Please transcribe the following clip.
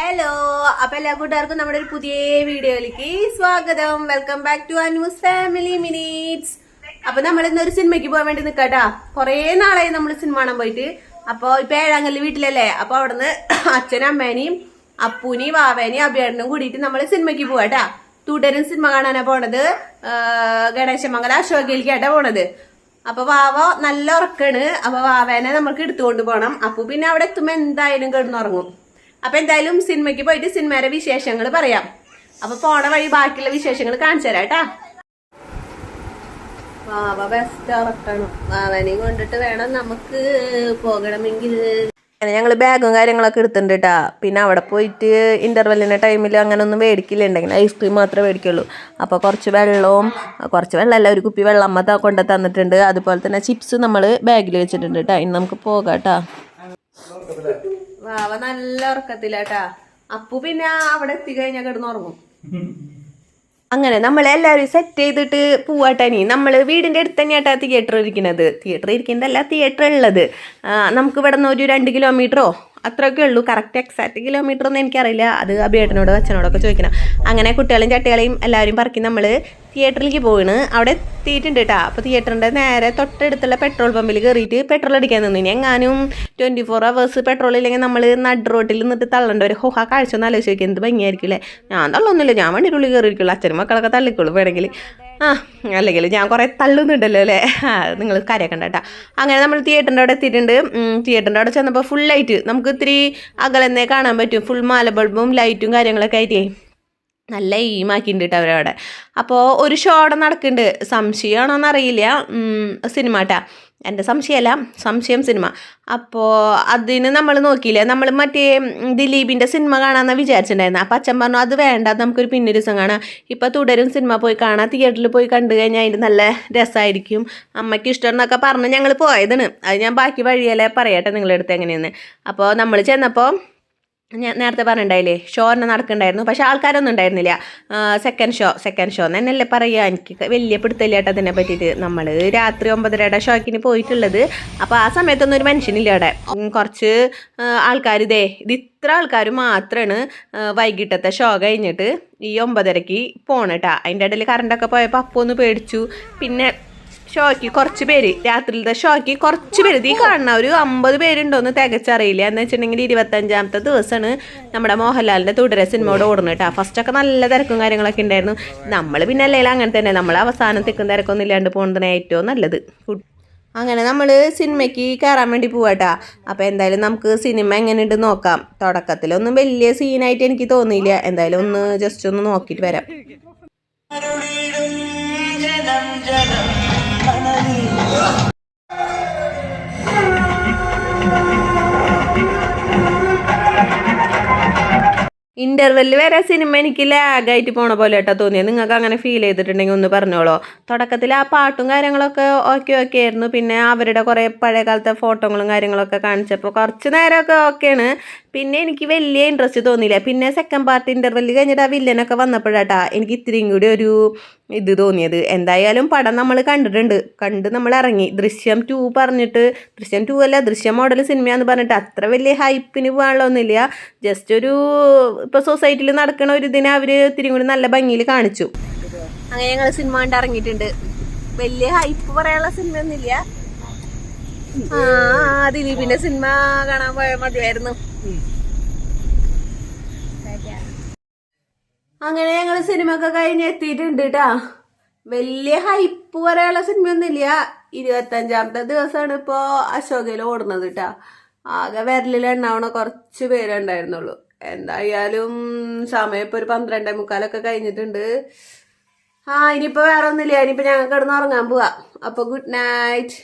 Hello അപ്പൊ എല്ലാ കൂട്ടുകാർക്കും നമ്മുടെ ഒരു പുതിയ വീഡിയോയിലേക്ക് സ്വാഗതം. Welcome back to Anu's family minutes അപ്പൊ നമ്മൾ ഇന്നൊരു സിനിമയ്ക്ക് പോകാൻ വേണ്ടി നിൽക്കട്ടാ കൊറേ നാളായി നമ്മൾ സിനിമ കാണാൻ പോയിട്ട്. അപ്പൊ ഇപ്പൊ ഏഴാങ്കല്ല് വീട്ടിലല്ലേ? അപ്പൊ അവിടുന്ന് അച്ഛനും അമ്മേനെയും അപ്പൂനെയും വാവേനെയും അഭിയേട്ടനും കൂടിയിട്ട് നമ്മൾ സിനിമയ്ക്ക് പോവാട്ടാ. തുടരും സിനിമ കാണാനാ പോണത്. ഗണേശമംഗല അശോകയിലേക്കാട്ടാ പോണത്. അപ്പൊ വാവ നല്ല ഉറക്കാണ്. അപ്പൊ വാവേനെ നമുക്ക് എടുത്തുകൊണ്ട് പോകണം അപ്പൊ പിന്നെ അവിടെ എത്തുമ്പോ എന്തായാലും കിടന്നുറങ്ങും. അപ്പൊ എന്തായാലും സിനിമയ്ക്ക് പോയിട്ട് സിനിമയുടെ വിശേഷങ്ങൾ പറയാം. അപ്പൊ പോണ വഴി ബാക്കിയുള്ള വിശേഷങ്ങൾ കാണിച്ചു തരാം കേട്ടാ. വാവ ബെസ്റ്റ് ഉറക്കണം. വാവനെയും കൊണ്ടിട്ട് വേണം നമുക്ക് പോകണമെങ്കിൽ. അങ്ങനെ ഞങ്ങൾ ബാഗും കാര്യങ്ങളൊക്കെ എടുത്തിട്ടുണ്ട് കേട്ടാ. പിന്നെ അവിടെ പോയിട്ട് ഇന്റർവെല്ലിന്റെ ടൈമിൽ അങ്ങനെ ഒന്നും മേടിക്കില്ല. ഉണ്ടെങ്കിൽ ഐസ്ക്രീം മാത്രമേ മേടിക്കുള്ളൂ. അപ്പോൾ കുറച്ച് വെള്ളവും കുറച്ച് വെള്ളമല്ല ഒരു കുപ്പി വെള്ളം അമ്മ കൊണ്ട് തന്നിട്ടുണ്ട്. അതുപോലെ തന്നെ ചിപ്സ് നമ്മൾ ബാഗിൽ വെച്ചിട്ടുണ്ട് കേട്ടാ. ഇനി നമുക്ക് പോകാം കേട്ടാ. വാവ നല്ല ഉറക്കത്തിലാട്ടാ. അപ്പു പിന്നെ അവിടെ എത്തിക്കഴിഞ്ഞാൽ കിടന്നുറങ്ങും. അങ്ങനെ നമ്മളെല്ലാവരും സെറ്റ് ചെയ്തിട്ട് പോവാട്ടാനി നമ്മൾ വീടിന്റെ അടുത്ത് തന്നെയാട്ടാ തിയേറ്റർ ഇരിക്കുന്നത് തിയേറ്റർ ഇരിക്കുന്നതല്ല തിയേറ്റർ ഉള്ളത്. നമുക്ക് ഇവിടെ നിന്ന് ഒരു രണ്ട് കിലോമീറ്ററോ അത്രയൊക്കെ ഉള്ളൂ. കറക്റ്റ് എക്സാക്ട് കിലോമീറ്റർ ഒന്നും എനിക്കറിയില്ല. അത് അഭിയേട്ടനോടോ അച്ഛനോടൊക്കെ ചോദിക്കണം. അങ്ങനെ കുട്ടികളെയും ചട്ടികളെയും എല്ലാവരും പറക്കി നമ്മൾ തിയേറ്ററിലേക്ക് പോവാണ്. അവിടെ എത്തിയിട്ടുണ്ട് കേട്ടോ അപ്പോൾ തിയേറ്ററിന്റെ നേരെ തൊട്ടടുത്തുള്ള പെട്രോൾ പമ്പിൽ കയറിയിട്ട് പെട്രോൾ അടിക്കാൻ നിന്നു. ഇനി എങ്ങാനും ട്വന്റി ഫോർ അവേഴ്സ് പെട്രോൾ ഇല്ലെങ്കിൽ നമ്മൾ നട് റോട്ടിൽ നിന്നിട്ട് തള്ളേണ്ട ഒരു ഹോഹ ആ കാഴ്ച ഒന്ന് ആലോചിച്ച് നോക്കി. എന്ത് ഭംഗിയായിരിക്കും അല്ലേ ഞാൻ തള്ളൊന്നുമില്ല. ഞാൻ വണ്ടിയുടെ കയറിയിരിക്കുള്ളൂ അച്ഛനും മക്കളൊക്കെ തള്ളിക്കോളൂ വേണമെങ്കിൽ. ആ അല്ലെങ്കിൽ ഞാൻ കുറേ തള്ളുന്നുണ്ടല്ലോ അല്ലേ? നിങ്ങൾ കരയൊക്കെ കേട്ടോ അങ്ങനെ നമ്മൾ തിയേറ്ററിന്റെ അവിടെ എത്തിയിട്ടുണ്ട്. തിയേറ്ററിന്റെ അവിടെ ചെന്നപ്പോൾ ഫുൾ ലൈറ്റ് നമുക്ക് ഇത്തിരി അകലെന്നേ കാണാൻ പറ്റും. ഫുൾ മാല ബൾബും ലൈറ്റും കാര്യങ്ങളൊക്കെ ആയിട്ടേ. നല്ല എയിമാക്കിയിട്ടുണ്ട് കേട്ടോ അവരവിടെ. അപ്പോൾ ഒരു ഷോ അവിടെ നടക്കുന്നുണ്ട്. സംശയമാണോന്ന് അറിയില്ല സിനിമ കേട്ടാ എന്റെ സംശയമല്ല. സംശയം സിനിമ. അപ്പോൾ അതിന് നമ്മൾ നോക്കിയില്ല? നമ്മൾ മറ്റേ ദിലീപിന്റെ സിനിമ കാണാമെന്ന് വിചാരിച്ചിട്ടുണ്ടായിരുന്നു. അപ്പം അച്ഛൻ പറഞ്ഞു അത് വേണ്ട. നമുക്കൊരു പിന്നൊരു ദിവസം കാണാം. ഇപ്പോൾ തുടരും സിനിമ പോയി കാണാം. തിയേറ്ററിൽ പോയി കണ്ടു കഴിഞ്ഞാൽ അതിന്റെ നല്ല രസമായിരിക്കും അമ്മയ്ക്ക് ഇഷ്ടം എന്നൊക്കെ പറഞ്ഞ് ഞങ്ങൾ പോയതാണ്. അത് ഞാൻ ബാക്കി വഴിയല്ലേ പറയട്ടെ നിങ്ങളുടെ അടുത്ത് എങ്ങനെയെന്ന്. അപ്പോൾ നമ്മൾ ചെന്നപ്പോൾ ഞാൻ നേരത്തെ പറഞ്ഞിട്ടുണ്ടായില്ലേ ഷോ തന്നെ നടക്കുന്നുണ്ടായിരുന്നു പക്ഷെ ആൾക്കാരൊന്നും ഉണ്ടായിരുന്നില്ല. സെക്കൻഡ് ഷോ സെക്കൻഡ് ഷോ എന്നല്ലേ പറയുക എനിക്ക് വലിയ പിടുത്തല്ല കേട്ടോ അതിനെ പറ്റിയിട്ട്. നമ്മൾ രാത്രി ഒമ്പതരയുടെ ഷോക്കിന് പോയിട്ടുള്ളത്. അപ്പോൾ ആ സമയത്തൊന്നും ഒരു മനുഷ്യനില്ല അവിടെ. കുറച്ച് ആൾക്കാർ ഇതേ ഇത് ഇത്ര ആൾക്കാർ മാത്രമാണ് വൈകിട്ടത്തെ ഷോ കഴിഞ്ഞിട്ട് ഈ ഒമ്പതരയ്ക്ക് പോണേട്ടാ. അതിന്റെ ഇടയിൽ കറണ്ടൊക്കെ പോയപ്പോൾ അപ്പോൾ ഒന്ന് പേടിച്ചു. പിന്നെ ഷോയ്ക്ക് കുറച്ച് പേര്. രാത്രിയിലത്തെ ഷോയ്ക്ക് കുറച്ച് പേര്. ഈ കാണുന്ന ഒരു അമ്പത് പേരുണ്ടോന്ന് തികച്ചറിയില്ല. എന്ന് വെച്ചിട്ടുണ്ടെങ്കിൽ ഇരുപത്തഞ്ചാമത്തെ ദിവസമാണ് നമ്മുടെ മോഹൻലാലിന്റെ തുടരെ സിനിമയോട് ഓടുന്നത് കേട്ടോ. ഫസ്റ്റൊക്കെ നല്ല തിരക്കും കാര്യങ്ങളൊക്കെ ഉണ്ടായിരുന്നു. നമ്മൾ പിന്നെ അല്ലെങ്കിൽ അങ്ങനെ തന്നെ. നമ്മൾ അവസാനം തിക്കും തിരക്കൊന്നും ഇല്ലാണ്ട് പോകുന്നതിന് ഏറ്റവും നല്ലത്. അങ്ങനെ നമ്മൾ സിനിമയ്ക്ക് കയറാൻ വേണ്ടി പോവാട്ടാ അപ്പോൾ എന്തായാലും നമുക്ക് സിനിമ എങ്ങനെയുണ്ട് നോക്കാം. തുടക്കത്തിലൊന്നും വലിയ സീനായിട്ട് എനിക്ക് തോന്നിയില്ല. എന്തായാലും ഒന്ന് ജസ്റ്റ് ഒന്ന് നോക്കിയിട്ട് വരാം. ജനം ജനം. ഇന്റർവെല്ലിൽ വരെ സിനിമ എനിക്ക് ലാഗായിട്ട് പോണ പോലെ കേട്ടോ തോന്നിയത് നിങ്ങൾക്ക് അങ്ങനെ ഫീൽ ചെയ്തിട്ടുണ്ടെങ്കിൽ ഒന്ന് പറഞ്ഞോളൂ. തുടക്കത്തിൽ ആ പാട്ടും കാര്യങ്ങളൊക്കെ ഓക്കെ ഓക്കെ ആയിരുന്നു. പിന്നെ അവരുടെ കുറേ പഴയ കാലത്തെ ഫോട്ടോകളും കാര്യങ്ങളൊക്കെ കാണിച്ചപ്പോൾ കുറച്ച് നേരമൊക്കെ ഓക്കെയാണ് പിന്നെ എനിക്ക് വലിയ ഇൻട്രസ്റ്റ് തോന്നിയില്ല. പിന്നെ സെക്കൻഡ് പാർട്ട് ഇന്റർവെല്ലിൽ കഴിഞ്ഞിട്ട് ആ വില്ലനൊക്കെ വന്നപ്പോഴാട്ടാ എനിക്ക് ഇത്രയും കൂടി ഒരു ഇത് തോന്നിയത്. എന്തായാലും പടം നമ്മൾ കണ്ടിട്ടുണ്ട്. കണ്ട് നമ്മൾ ഇറങ്ങി. ദൃശ്യം ടു പറഞ്ഞിട്ട് ദൃശ്യം ടു അല്ല ദൃശ്യം മോഡൽ സിനിമയാന്ന് പറഞ്ഞിട്ട് അത്ര വലിയ ഹൈപ്പിന് പോകാനുള്ളതൊന്നുമില്ല. ജസ്റ്റ് ഒരു ഇപ്പോൾ സൊസൈറ്റിയിൽ നടക്കണ ഒരു ഇതിനെ അവർ ഇത്തിരിയും കൂടി നല്ല ഭംഗിയിൽ കാണിച്ചു. അങ്ങനെ ഞങ്ങൾ സിനിമ കണ്ട് ഇറങ്ങിയിട്ടുണ്ട്. വലിയ ഹൈപ്പ് പറയാനുള്ള സിനിമ ഒന്നുമില്ല. ആ ദിലീപിന്റെ സിനിമ കാണാൻ പോയ മതിയായിരുന്നു. അങ്ങനെ ഞങ്ങൾ സിനിമ ഒക്കെ കഴിഞ്ഞ് എത്തിയിട്ടുണ്ട് കേട്ടാ വലിയ ഹൈപ്പ് പറയാനുള്ള സിനിമയൊന്നുമില്ല. ഇരുപത്തഞ്ചാമത്തെ ദിവസമാണ് ഇപ്പോ അശോകയിൽ ഓടുന്നത് കേട്ടാ ആകെ വിരലിൽ എണ്ണാവണ കുറച്ച് പേരേ ഉണ്ടായിരുന്നുള്ളൂ. എന്തായാലും സമയം ഇപ്പൊ ഒരു പന്ത്രണ്ടേ മുക്കാലൊക്കെ കഴിഞ്ഞിട്ടുണ്ട്. ആ ഇനിയിപ്പോ വേറെ ഒന്നുമില്ല ഇനിയിപ്പോ ഞങ്ങൾ കിടന്ന് ഉറങ്ങാൻ പോവാ. അപ്പൊ ഗുഡ് നൈറ്റ്